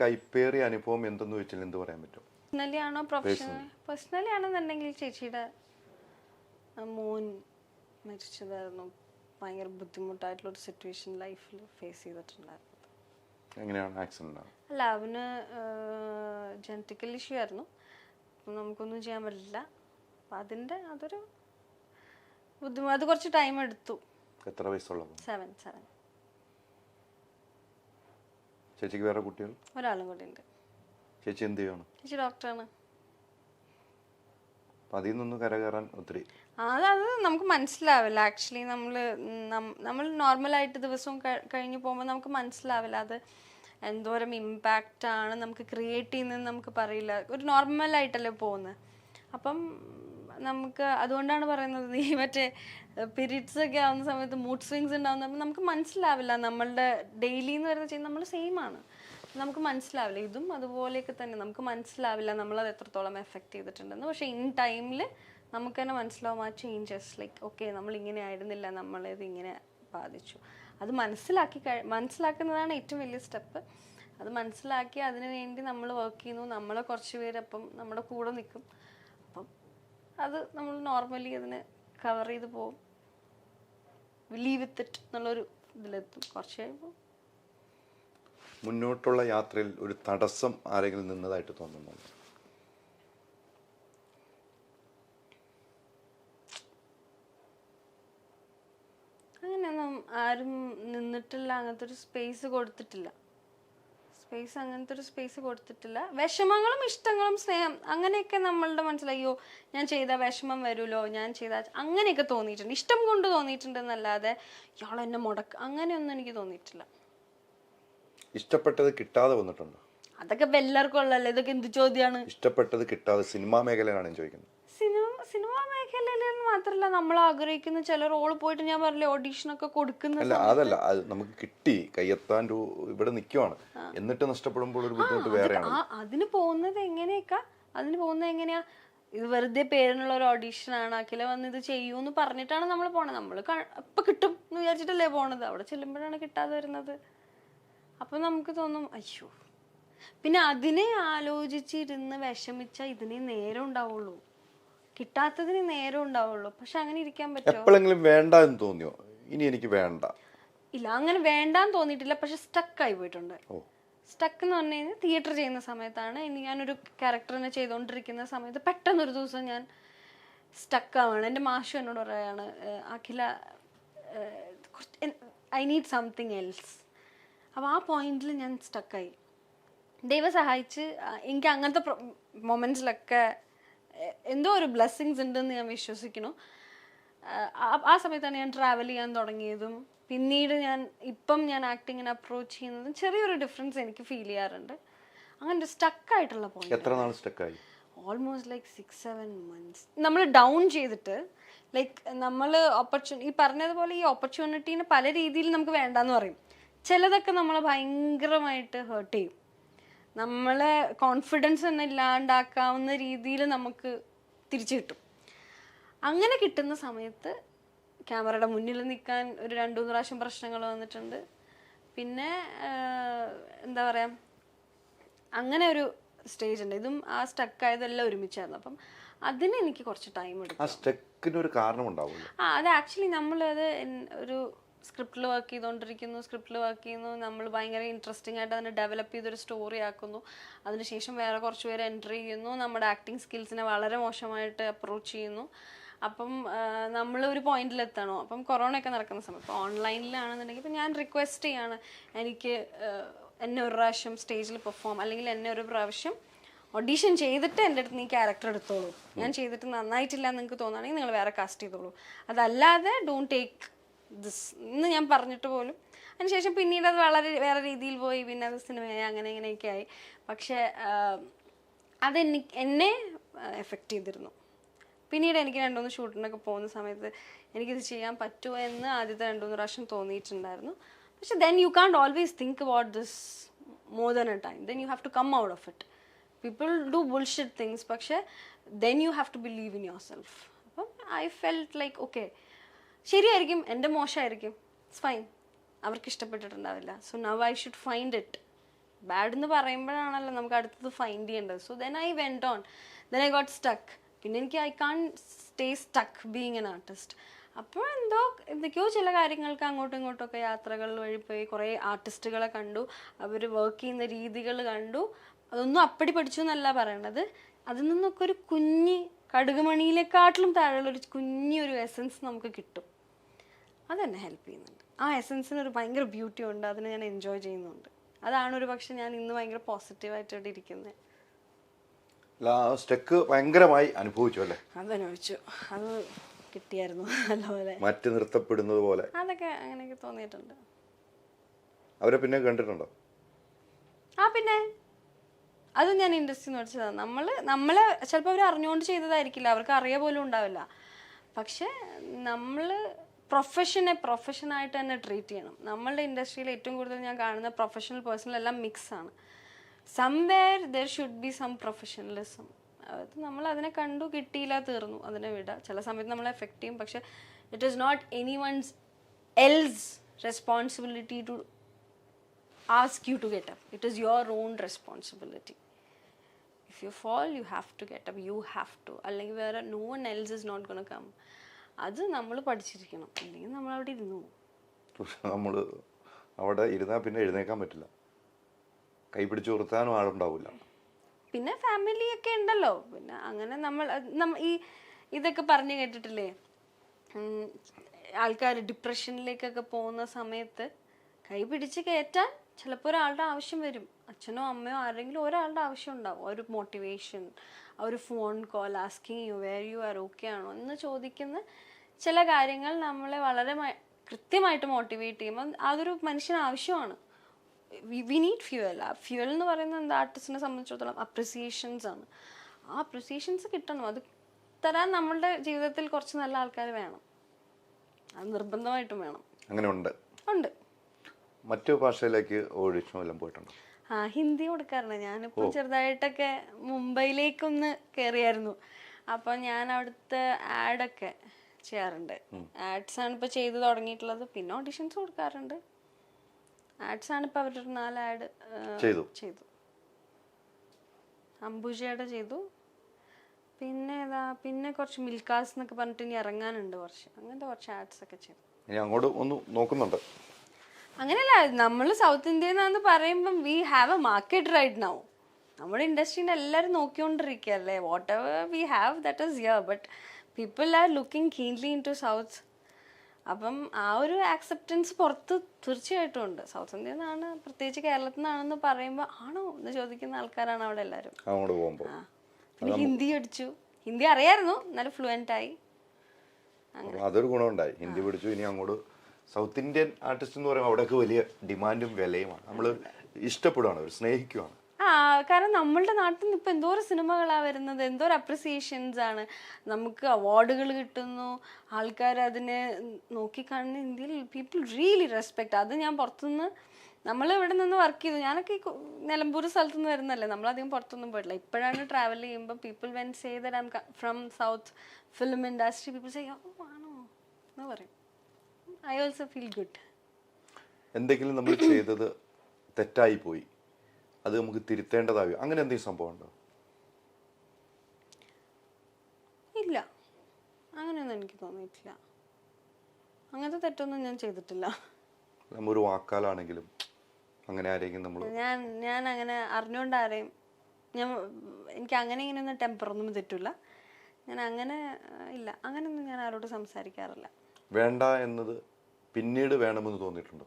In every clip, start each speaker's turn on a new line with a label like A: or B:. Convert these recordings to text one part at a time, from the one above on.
A: കൈപ്പേറിയ അനുഭവം എന്തെന്ന് വെച്ചാൽ എന്ത് പറയാൻ പറ്റും?
B: പേഴ്സണലി ആണോ? പ്രൊഫഷണൽ പേഴ്സണലി ആണെന്നുണ്ടെങ്കിൽ ചേച്ചിയുടെ മോൻ മരിച്ചതായിരുന്നു. ഭയങ്കര ബുദ്ധിമുട്ടായിട്ടുള്ള ഒരു സിറ്റുവേഷൻ ലൈഫിൽ ഫേസ് ചെയ്തിട്ടുണ്ടായിരുന്നു
A: എങ്ങനെയാണ്? ആക്സിഡന്റ്
B: അല്ല അവന് ജനറ്റിക്കൽ ഇഷ്യൂ ആയിരുന്നു. നമുക്കൊന്നും ചെയ്യാൻ പറ്റില്ല. അപ്പം അതിന്റെ അതൊരു ബുദ്ധിമുട്ട് അത് കുറച്ച് ടൈം എടുത്തു.
A: എത്ര വയസ്സുള്ളത്
B: സെവൻ സെവൻ
A: ചേച്ചിക്ക് വേറെ കുട്ടികൾ?
B: ഒരാളും കൂടി ഉണ്ട്.
A: ചേച്ചി എന്ത് ചെയ്യണം
B: ചേച്ചി ഡോക്ടറാണ്.
A: അതിൽ നിന്നൊന്ന് കരകയറാൻ ഒത്തിരി.
B: അത് അത് നമുക്ക് മനസ്സിലാവില്ല. ആക്ച്വലി നമ്മൾ നമ്മൾ നോർമലായിട്ട് ദിവസവും കഴിഞ്ഞു കഴിഞ്ഞ് പോകുമ്പോൾ നമുക്ക് മനസ്സിലാവില്ല. അത് എന്തോരം ഇമ്പാക്റ്റ് ആണ് നമുക്ക് ക്രിയേറ്റ് ചെയ്യുന്നതെന്ന് നമുക്ക് പറയില്ല. ഒരു നോർമലായിട്ടല്ലേ പോകുന്നത് അപ്പം നമുക്ക് അതുകൊണ്ടാണ് പറയുന്നത് നീ മറ്റേ പീരീഡ്സ് ഒക്കെ ആവുന്ന സമയത്ത് മൂഡ് സ്വിങ്സ് ഉണ്ടാവുന്ന അപ്പം നമുക്ക് മനസ്സിലാവില്ല. നമ്മളുടെ ഡെയിലി എന്ന് പറയുന്നത് ചെയ്യുന്നത് നമ്മൾ സെയിം ആണ്. നമുക്ക് മനസ്സിലാവില്ല. ഇതും അതുപോലെയൊക്കെ തന്നെ. നമുക്ക് മനസ്സിലാവില്ല നമ്മളത് എത്രത്തോളം എഫക്റ്റ് ചെയ്തിട്ടുണ്ടെന്ന്. പക്ഷേ ഇൻ ടൈമിൽ നമുക്ക് തന്നെ മനസ്സിലാവും ആ ചേഞ്ചസ് ലൈക്ക് ഓക്കെ നമ്മൾ ഇങ്ങനെ ആയിരുന്നില്ല. നമ്മളിത് ഇങ്ങനെ ബാധിച്ചു. അത് മനസ്സിലാക്കി കഴി മനസ്സിലാക്കുന്നതാണ് ഏറ്റവും വലിയ സ്റ്റെപ്പ് അത് മനസ്സിലാക്കി അതിനു വേണ്ടി നമ്മൾ വർക്ക് ചെയ്യുന്നു. നമ്മളെ കുറച്ച് പേരപ്പം നമ്മുടെ കൂടെ നിൽക്കും അത് നമ്മൾ നോർമലി അതിനെ കവർ ചെയ്ത് പോകും ലീവ് വിത്ത് ഇറ്റ് എന്നുള്ളൊരു ഇതിലെത്തും. കുറച്ച് കഴിയുമ്പോൾ
A: മുന്നോട്ടുള്ള യാത്രയിൽ ഒരു തടസ്സം ആരെങ്കിലും നിന്നതായിട്ട് തോന്നുന്നു
B: അങ്ങനെയൊന്നും ആരും നിന്നിട്ടില്ല. അങ്ങനത്തെ ഒരു സ്പേസ് കൊടുത്തിട്ടില്ല. സ്പേസ് അങ്ങനത്തെ ഒരു സ്പേസ് കൊടുത്തിട്ടില്ല. വിഷമങ്ങളും ഇഷ്ടങ്ങളും സ്നേഹം അങ്ങനെയൊക്കെ നമ്മളുടെ മനസ്സിലായോ ഞാൻ ചെയ്ത വിഷമം വരുമല്ലോ ഞാൻ ചെയ്ത അങ്ങനെയൊക്കെ തോന്നിയിട്ടുണ്ട്. ഇഷ്ടം കൊണ്ട് തോന്നിയിട്ടുണ്ട് എന്നല്ലാതെ ഇയാൾ എന്നെ മുടക്ക അങ്ങനെയൊന്നും എനിക്ക് തോന്നിയിട്ടില്ല.
A: ഇഷ്ടപ്പെട്ടത് കിട്ടാതെ വന്നിട്ടുണ്ട്?
B: അതൊക്കെ എല്ലാവർക്കും ഉള്ളല്ലേ ഇതൊക്കെ എന്ത് ചോദ്യമാണ്
A: ഇഷ്ടപ്പെട്ടത് കിട്ടാതെ സിനിമാ മേഖലയിലാണ് ചോദിക്കുന്നത്
B: മേഖലയിൽ മാത്രമല്ല നമ്മൾ ആഗ്രഹിക്കുന്ന ചില റോൾ പോയിട്ട് ഞാൻ പറഞ്ഞില്ലേ ഓഡീഷനൊക്കെ കൊടുക്കുന്ന
A: അല്ല അതല്ല അത് നമുക്ക് കിട്ടി കയ്യെത്താൻ ഇവിടെ നിൽക്കുവാണ് എന്നിട്ട് നഷ്ടപ്പെടുമ്പോൾ ഒരു ബുദ്ധിമുട്ട് വേറെയാണ്.
B: അതിന് പോകുന്നത് എങ്ങനെയൊക്കെ? അതിന് പോകുന്നത് എങ്ങനെയാ? ഇത് വെറുതെ പേരിനുള്ള ഒരു ഓഡീഷൻ ആണ് അഖില വന്ന് ഇത് ചെയ്യൂ എന്ന് പറഞ്ഞിട്ടാണ് നമ്മൾ പോണത്. നമ്മൾ ഇപ്പൊ കിട്ടും എന്ന് വിചാരിച്ചിട്ടല്ലേ പോണത്. അവിടെ ചെല്ലുമ്പോഴാണ് കിട്ടാതെ വരുന്നത്. അപ്പൊ നമുക്ക് തോന്നും അയ്യോ. പിന്നെ അതിനെ ആലോചിച്ചിരുന്ന് വിഷമിച്ച ഇതിനെ നേരം ഉണ്ടാവുള്ളൂ. കിട്ടാത്തതിന് നേരം ഉണ്ടാവുള്ളൂ. പക്ഷെ അങ്ങനെ ഇരിക്കാൻ പറ്റുമോ
A: എപ്പോഴെങ്കിലും വേണ്ട എന്ന് തോന്നിയോ? ഇനി എനിക്ക് വേണ്ട.
B: ഇല്ല അങ്ങനെ വേണ്ടാന്ന് തോന്നിയിട്ടില്ല. പക്ഷെ സ്റ്റക്ക് ആയി പോയിട്ടുണ്ട്. സ്റ്റക്ക് എന്ന് പറഞ്ഞു കഴിഞ്ഞാൽ തിയേറ്റർ ചെയ്യുന്ന സമയത്താണ്. ഇനി ഞാനൊരു ക്യാരക്ടറിനെ ചെയ്തുകൊണ്ടിരിക്കുന്ന സമയത്ത് പെട്ടെന്ന് ഒരു ദിവസം ഞാൻ സ്റ്റക്ക് ആവാണ്. എന്റെ മാഷു എന്നോട് പറയാണ് Akhila I need something else അപ്പോൾ ആ പോയിന്റിൽ ഞാൻ സ്റ്റക്കായി ദൈവം സഹായിച്ച് എനിക്ക് അങ്ങനത്തെ മൊമെന്റ്സിലൊക്കെ എന്തോ ഒരു ബ്ലെസ്സിങ്സ് ഉണ്ടെന്ന് ഞാൻ വിശ്വസിക്കുന്നു. ആ- സമയത്താണ് ഞാൻ ട്രാവൽ ചെയ്യാൻ തുടങ്ങിയതും. പിന്നീട് ഞാൻ ഇപ്പം ഞാൻ ആക്ടിങ്ങിനെ അപ്രോച്ച് ചെയ്യുന്നതും ചെറിയൊരു ഡിഫറൻസ് എനിക്ക് ഫീൽ ചെയ്യാറുണ്ട്. അങ്ങനെ ഒരു സ്റ്റക്കായിട്ടുള്ള പോയിന്റ്
A: എത്ര നാൾ സ്റ്റക്കായി
B: almost like six seven months നമ്മൾ ഡൗൺ ചെയ്തിട്ട് ലൈക്ക് നമ്മൾ ഓപ്പർച്യൂ ഈ പറഞ്ഞതുപോലെ ഈ ഓപ്പർച്യൂണിറ്റീനെ പല രീതിയിൽ നമുക്ക് വേണ്ടാന്ന് പറയും. ചിലതൊക്കെ നമ്മളെ ഭയങ്കരമായിട്ട് ഹേർട്ട് ചെയ്യും. നമ്മളെ കോൺഫിഡൻസ് തന്നെ ഇല്ലാണ്ടാക്കാവുന്ന രീതിയിൽ നമുക്ക് തിരിച്ചു കിട്ടും. അങ്ങനെ കിട്ടുന്ന സമയത്ത് ക്യാമറയുടെ മുന്നിൽ നിൽക്കാൻ ഒരു രണ്ടു മൂന്ന് പ്രാവശ്യം പ്രശ്നങ്ങൾ വന്നിട്ടുണ്ട്. പിന്നെ എന്താ പറയുക അങ്ങനെ ഒരു സ്റ്റേജ് ഉണ്ട്. ഇതും ആ സ്റ്റക്ക് ആയതെല്ലാം ഒരുമിച്ചായിരുന്നു. അപ്പം അതിന് എനിക്ക് കുറച്ച് ടൈം എടുക്കും.
A: ആ സ്റ്റക്കിന് ഒരു കാരണം
B: ആ അത് ആക്ച്വലി നമ്മളത് ഒരു സ്ക്രിപ്റ്റിൽ വർക്ക് ചെയ്തുകൊണ്ടിരിക്കുന്നു സ്ക്രിപ്റ്റിൽ വർക്ക് ചെയ്യുന്നു. നമ്മൾ ഭയങ്കര ഇൻട്രസ്റ്റിംഗ് ആയിട്ട് അതിനെ ഡെവലപ്പ് ചെയ്തൊരു സ്റ്റോറി ആക്കുന്നു. അതിനുശേഷം വേറെ കുറച്ച് പേര് എന്റർ ചെയ്യുന്നു. നമ്മുടെ ആക്ടിങ് സ്കിൽസിനെ വളരെ മോശമായിട്ട് അപ്രോച്ച് ചെയ്യുന്നു. അപ്പം നമ്മൾ ഒരു പോയിന്റിൽ എത്തണോ. അപ്പം കൊറോണ ഒക്കെ നടക്കുന്ന സമയം. ഇപ്പോൾ ഓൺലൈനിലാണെന്നുണ്ടെങ്കിൽ ഇപ്പം ഞാൻ റിക്വസ്റ്റ് ചെയ്യാണ് എനിക്ക് എന്നെ ഒരു പ്രാവശ്യം സ്റ്റേജിൽ പെർഫോം അല്ലെങ്കിൽ എന്നെ ഒരു പ്രാവശ്യം ഓഡീഷൻ ചെയ്തിട്ട് എന്റെ അടുത്ത് നീ ക്യാരക്ടർ എടുത്തോളൂ. ഞാൻ ചെയ്തിട്ട് നന്നായിട്ടില്ല എന്ന് നിങ്ങൾക്ക് തോന്നുകയാണെങ്കിൽ നിങ്ങൾ വേറെ കാസ്റ്റ് ചെയ്തോളൂ. അതല്ലാതെ ഡോണ്ട് ടേക്ക് ദിസ് എന്ന് ഞാൻ പറഞ്ഞിട്ട് പോലും. അതിനുശേഷം പിന്നീട് അത് വളരെ വേറെ രീതിയിൽ പോയി. പിന്നെ അത് സിനിമയായി അങ്ങനെ ഇങ്ങനെയൊക്കെ ആയി. പക്ഷേ അത് എന്നെ എഫക്റ്റ് ചെയ്തിരുന്നു. പിന്നീട് എനിക്ക് രണ്ടുമൂന്ന് ഷൂട്ടിനൊക്കെ പോകുന്ന സമയത്ത് എനിക്കിത് ചെയ്യാൻ പറ്റുമോ എന്ന് ആദ്യത്തെ രണ്ടുമൂന്ന് പ്രാവശ്യം തോന്നിയിട്ടുണ്ടായിരുന്നു. പക്ഷെ then you can't always think about this more than a time then you have to come out of it people do bullshit things പക്ഷേ then you have to believe in your self അപ്പം I felt like okay ശരിയായിരിക്കും എന്റെ മോശമായിരിക്കും. It's fine അവർക്ക് ഇഷ്ടപ്പെട്ടിട്ടുണ്ടാവില്ല. So now I should find it bad എന്ന് പറയുമ്പോഴാണല്ലോ നമുക്ക് അടുത്തത് ഫൈൻഡ് ചെയ്യേണ്ടത്. So then I went on then I got stuck പിന്നെ എനിക്ക് I can stay stuck being an artist അപ്പോൾ എന്തോ എന്തൊക്കെയോ ചില കാര്യങ്ങൾക്ക് അങ്ങോട്ടും ഇങ്ങോട്ടും ഒക്കെ യാത്രകൾ വഴി പോയി കുറേ ആർട്ടിസ്റ്റുകളെ കണ്ടു. അവർ വർക്ക് ചെയ്യുന്ന രീതികൾ കണ്ടു. അതൊന്നും അപ്പടി പഠിച്ചു എന്നല്ല പറയണത്. അതിൽ നിന്നൊക്കെ ഒരു കുഞ്ഞി കടുകുമണിയിലെക്കാട്ടിലും താഴെയുള്ള ഒരു കുഞ്ഞി ഒരു എസൻസ് നമുക്ക് കിട്ടും. അതെന്നെ ഹെൽപ്പ് ചെയ്യുന്നുണ്ട്. ആ എസൻസിന് ഒരു ഭയങ്കര ബ്യൂട്ടി ഉണ്ട്. അതിനെ ഞാൻ എൻജോയ് ചെയ്യുന്നുണ്ട്. അതാണ് ഒരു പക്ഷെ ഞാൻ ഇന്ന് ഭയങ്കര പോസിറ്റീവായിട്ട് ഇവിടെ ഇരിക്കുന്നത്
A: സ്റ്റെക്ക് ഭയങ്കരമായി അനുഭവിച്ചു അല്ലേ?
B: അതനുഭവിച്ചു. അത് കിട്ടിയായിരുന്നു നല്ലപോലെ.
A: മറ്റു നിർത്തപ്പെടുന്നത് പോലെ.
B: അതൊക്കെ അങ്ങനെയൊക്കെ തോന്നിയിട്ടുണ്ട്.
A: അവരെ പിന്നെ കണ്ടിട്ടുണ്ടോ?
B: ആ പിന്നെ? അത് ഞാൻ ഇൻഡസ്ട്രി എന്ന് നമ്മൾ നമ്മൾ ചിലപ്പോൾ അവർ അറിഞ്ഞുകൊണ്ട് ചെയ്തതായിരിക്കില്ല. അവർക്ക് അറിയ പോലും ഉണ്ടാവില്ല. പക്ഷെ നമ്മൾ പ്രൊഫഷനെ പ്രൊഫഷനായിട്ട് തന്നെ ട്രീറ്റ് ചെയ്യണം. നമ്മളുടെ ഇൻഡസ്ട്രിയിൽ ഏറ്റവും കൂടുതൽ ഞാൻ കാണുന്ന പ്രൊഫഷണൽ പേഴ്സണൽ എല്ലാം മിക്സ് ആണ്. Somewhere there should be some professionalism അത് നമ്മൾ അതിനെ കണ്ടു കിട്ടിയില്ല തീർന്നു അതിനെ വിടുക ചില സമയത്ത് നമ്മളെ എഫക്റ്റ് ചെയ്യും. പക്ഷെ it is not any one's else responsibility to ask you to get up it is your own responsibility if you fall you have to get up you have to അല്ലെങ്കിൽ വേറെ no one else is not gonna come. അത് നമ്മൾ പഠിച്ചിരിക്കണം. അല്ലെങ്കിൽ നമ്മൾ അവിടെ ഇരുന്നു.
A: പക്ഷെ നമ്മൾ അവിടെ ഇരുന്നാൽ പിന്നെ എഴുന്നേക്കാൻ പറ്റില്ല. കൈ പിടിച്ച് ഉയർത്താനും ആളുണ്ടാവില്ല.
B: പിന്നെ ഫാമിലി ഒക്കെ ഉണ്ടല്ലോ. പിന്നെ അങ്ങനെ നമ്മൾ ഈ ഇതൊക്കെ പറഞ്ഞു കേട്ടിട്ടില്ലേ? ആൾക്കാർ ഡിപ്രഷനിലേക്കൊക്കെ പോകുന്ന സമയത്ത് കൈ പിടിച്ച് കയറ്റാൻ ചിലപ്പോൾ ഒരാളുടെ ആവശ്യം വരും. അച്ഛനോ അമ്മയോ ആരെങ്കിലും ഒരാളുടെ ആവശ്യം ഉണ്ടാവും. ഒരു മോട്ടിവേഷൻ ഒരു phone call asking you where you are okay ആണോ എന്ന് ചോദിക്കുന്ന ചില കാര്യങ്ങൾ നമ്മളെ വളരെ കൃത്യമായിട്ട് മോട്ടിവേറ്റ് ചെയ്യുമ്പോൾ അതൊരു മനുഷ്യന് ആവശ്യമാണ്. വി നീഡ് ഫ്യൂവൽ ആ ഫ്യൂവൽ എന്ന് പറയുന്നത് എന്താ? ആർട്ടിസ്റ്റിനെ സംബന്ധിച്ചിടത്തോളം അപ്രിസിയേഷൻസ് ആണ്. ആ അപ്രിസിയേഷൻസ് കിട്ടണം. അത് തരാൻ നമ്മളുടെ ജീവിതത്തിൽ കുറച്ച് നല്ല ആൾക്കാർ വേണം. അത് നിർബന്ധമായിട്ടും വേണം.
A: അങ്ങനെ ഉണ്ട്
B: ഉണ്ട്.
A: മറ്റു ഭാഷയിലേക്ക് ഓഡിഷനും എല്ലാം പോയിട്ടുണ്ട്.
B: ആ ഹിന്ദി കൊടുക്കാറുണ്ട്. ഞാനിപ്പോൾ ചെറുതായിട്ടൊക്കെ മുംബൈയിലേക്കൊന്ന് കയറിയായിരുന്നു അപ്പോൾ ഞാൻ അവിടുത്തെ ആഡൊക്കെ ചെയ്യാറുണ്ട്. ആഡ്സ് ആണ് ഇപ്പോൾ ചെയ്തു തുടങ്ങിയിട്ടുള്ളത്. പിന്നെ ഓഡിഷൻസ് കൊടുക്കാറുണ്ട്. ആഡ്സ് ആണ് ഇപ്പോൾ അവരുടെ നാല് ആഡ്
A: ചെയ്തു.
B: ചെയ്തു. അംബുജയുടെ ചെയ്തു. പിന്നെ ഏതാ പിന്നെ കുറച്ച് മിൽക്കാസ് എന്നൊക്കെ പറഞ്ഞിട്ട് ഇനി ഇറങ്ങാനുണ്ട് കുറച്ച്. അങ്ങനത്തെ കുറച്ച് ആഡ്സ് ഒക്കെ ചെയ്തു.
A: ഇനി അങ്ങോട്ട് ഒന്ന് നോക്കുന്നുണ്ട്.
B: അങ്ങനെയല്ല നമ്മൾ സൗത്ത് ഇന്ത്യന്നാന്ന് പറയുമ്പം we have a market right now നമ്മുടെ ഇൻഡസ്ട്രീനെ എല്ലാവരും നോക്കിക്കൊണ്ടിരിക്കുകയല്ലേ? Whatever we have that is yeah but people are looking keenly into south അപ്പം ആ ഒരു ആക്സെപ്റ്റൻസ് പുറത്ത് തീർച്ചയായിട്ടും ഉണ്ട്. സൗത്ത് ഇന്ത്യയിൽ നിന്നാണ് പ്രത്യേകിച്ച് കേരളത്തിൽ നിന്നാണെന്ന് പറയുമ്പോൾ ആണോ എന്ന് ചോദിക്കുന്ന ആൾക്കാരാണ് അവിടെ എല്ലാവരും.
A: അങ്ങോട്ട് പോകുമ്പോൾ
B: പിന്നെ ഹിന്ദി അടിച്ചു ഹിന്ദി അറിയായിരുന്നു എന്നാലും ഫ്ലുവന്റ് ആയി.
A: അതൊരു ഗുണമുണ്ടായി. ഹിന്ദി പഠിച്ചു ഇനി അങ്ങോട്ട് സൗത്ത് ഇന്ത്യൻ ആർട്ടിസ്റ്റ് എന്ന് പറയുമ്പോൾ അവിടെയൊക്കെ വലിയ ഡിമാൻഡും വിലയുമാണ്. നമ്മൾ ഇഷ്ടപ്പെടുകയാണ് അവർ സ്നേഹിക്കുകയാണ്
B: ആ കാരണം നമ്മളുടെ നാട്ടിൽ നിന്ന് ഇപ്പൊ എന്തോരം സിനിമകളാണ് വരുന്നത് എന്തോരം അപ്രിസിയേഷൻസ് ആണ്. നമുക്ക് അവാർഡുകൾ കിട്ടുന്നു ആൾക്കാർ അതിനെ നോക്കിക്കാണുന്ന ഇന്ത്യയിൽ പീപ്പിൾ റിയലി റെസ്പെക്റ്റ് അത് ഞാൻ പുറത്തുനിന്ന് നമ്മൾ ഇവിടെ നിന്ന് വർക്ക് ചെയ്തു. ഞാനൊക്കെ നിലമ്പൂർ സ്ഥലത്തു നിന്ന് വരുന്നല്ലേ നമ്മളധികം പുറത്തൊന്നും പോയിട്ടില്ല. ഇപ്പോഴാണ് ട്രാവൽ ചെയ്യുമ്പോൾ people when say that from south film industry people say ആണോ? എന്ന് പറയും. ഐ ഓൾസോ ഫീൽ ഗുഡ്
A: എന്തെങ്കിലും നമ്മൾ ചെയ്തത് തെറ്റായി പോയി. അത് നമുക്ക് തിരുത്തേണ്ടതാകും അങ്ങനെ എന്തെങ്കിലും സംഭവം ഉണ്ടോ?
B: ഇല്ല. അങ്ങനെയൊന്നും എനിക്ക് തോന്നിയിട്ടില്ല. അങ്ങനത്തെ തെറ്റൊന്നും ഞാൻ ചെയ്തിട്ടില്ല.
A: നമ്മൊരു വാക്കാലാണെങ്കിലും അങ്ങനെ ആരെങ്കിലും നമ്മൾ
B: ഞാൻ ഞാൻ അങ്ങനെ അറിഞ്ഞുകൊണ്ട് ആരെയും ഞാൻ എനിക്ക് അങ്ങനെ ഇങ്ങനെയൊന്നും ടെമ്പറൊന്നും തെറ്റില്ല ഞാൻ അങ്ങനെ ഇല്ല. അങ്ങനെയൊന്നും ഞാൻ ആരോട് സംസാരിക്കാറില്ല.
A: വേണ്ട എന്നത് പിന്നീട് വേണമെന്ന് തോന്നിയിട്ടുണ്ടോ?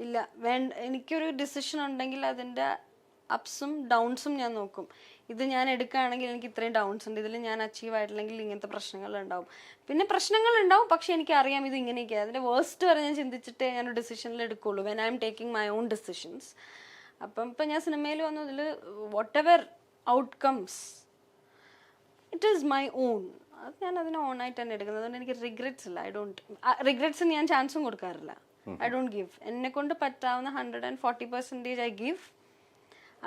B: ഇല്ല. വേണ്ട. എനിക്കൊരു ഡിസിഷൻ ഉണ്ടെങ്കിൽ അതിന്റെ അപ്സും ഡൗൺസും ഞാൻ നോക്കും. ഇത് ഞാൻ എടുക്കുകയാണെങ്കിൽ എനിക്ക് ഇത്രയും ഡൗൺസ് ഉണ്ട്. ഇതിൽ ഞാൻ അച്ചീവ് ആയിട്ടില്ലെങ്കിൽ ഇങ്ങനത്തെ പ്രശ്നങ്ങൾ ഉണ്ടാവും. പിന്നെ പ്രശ്നങ്ങൾ ഉണ്ടാവും. പക്ഷെ എനിക്ക് അറിയാം ഇത് ഇങ്ങനെയൊക്കെ. അതിന്റെ വേർസ്റ്റ് വരെ ഞാൻ ചിന്തിച്ചിട്ട് ഞാൻ ഒരു ഡിസിഷനിൽ എടുക്കുള്ളൂ. When I am taking my own decisions അപ്പം ഇപ്പം ഞാൻ സിനിമയിൽ വന്നതിൽ whatever outcomes it is my own അത് ഞാൻ അതിനെ ആയിട്ട് തന്നെ എടുക്കുന്നത്. അതുകൊണ്ട് എനിക്ക് റിഗ്രറ്റ്സ് ഇല്ല. ഐ ഡോണ്ട് റിഗ്രറ്റ്സിന് ഞാൻ ചാൻസും കൊടുക്കാറില്ല. ഐ ഡോണ്ട് ഗിവ് എന്നെ കൊണ്ട് പറ്റാവുന്ന hundred and forty percentage I give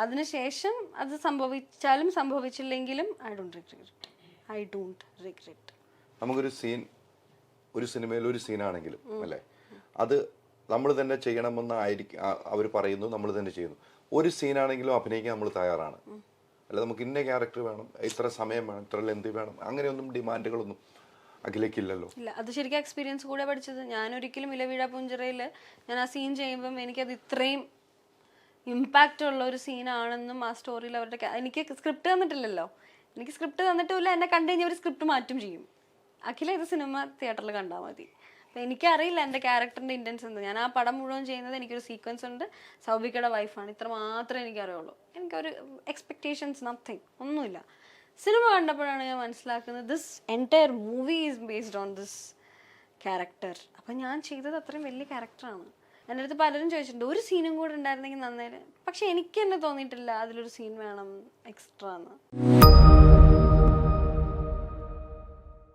B: അതിനുശേഷം അത് സംഭവിച്ചാലും സംഭവിച്ചില്ലെങ്കിലും I don't regret I don't regret
A: നമുക്കൊരു സീൻ ഒരു സിനിമയിൽ ഒരു സീനാണെങ്കിലും അല്ലേ? അത് നമ്മൾ തന്നെ ചെയ്യണമെന്ന് ആയിരിക്കും അവർ പറയുന്നു നമ്മൾ തന്നെ ചെയ്യുന്നു. ഒരു സീനാണെങ്കിലും അഭിനയിക്കാൻ നമ്മൾ തയ്യാറാണ്. അല്ല നമുക്ക് ഇന്ന ക്യാരക്ടർ വേണം ഇത്ര സമയം വേണം ഇത്ര ലെന്ത് വേണം അങ്ങനെയൊന്നും ഡിമാൻഡുകളൊന്നും അഖിലേക്കില്ലല്ലോ.
B: ഇല്ല അത് ശരിക്കും എക്സ്പീരിയൻസ് കൂടെ പഠിച്ചത് ഞാൻ ഒരിക്കലും ഇലവീഴ പുഞ്ചിറയിൽ ഞാൻ ആ സീൻ ചെയ്യുമ്പം എനിക്കത് ഇത്രയും ഇമ്പാക്റ്റ് ഉള്ള ഒരു സീനാണെന്നും ആ സ്റ്റോറിയിൽ അവരുടെ എനിക്ക് സ്ക്രിപ്റ്റ് തന്നിട്ടില്ലല്ലോ. എനിക്ക് സ്ക്രിപ്റ്റ് തന്നിട്ടില്ല എന്നെ കണ്ടു കഴിഞ്ഞാൽ അവർ സ്ക്രിപ്റ്റ് മാറ്റും ചെയ്യും. അഖില ഇത് സിനിമ തിയേറ്ററിൽ കണ്ടാൽ മതി. എനിക്കറിയില്ല എന്റെ ക്യാരക്ടറിന്റെ ഇന്റൻസ് എന്ത്. ഞാൻ ആ പടം മുഴുവൻ ചെയ്യുന്നത് എനിക്കൊരു സീക്വൻസ് ഉണ്ട്. സൗബിക്കയുടെ വൈഫാണ് ഇത്ര മാത്രമേ എനിക്കറിയുള്ളൂ. എനിക്കൊരു എക്സ്പെക്റ്റേഷൻസ് നത്തിങ് ഒന്നുമില്ല. സിനിമ കണ്ടപ്പോഴാണ് ഞാൻ മനസ്സിലാക്കുന്നത് this entire movie is based on this character അപ്പം ഞാൻ ചെയ്തത് അത്രയും വലിയ ക്യാരക്ടറാണ് എന്റെ അടുത്ത് പലരും ചോദിച്ചിട്ടുണ്ട് ഒരു സീനും കൂടെ ഉണ്ടായിരുന്നെങ്കിൽ നന്നേരം പക്ഷെ എനിക്ക് തന്നെ തോന്നിയിട്ടില്ല അതിലൊരു സീൻ വേണം എക്സ്ട്രാ എന്ന്.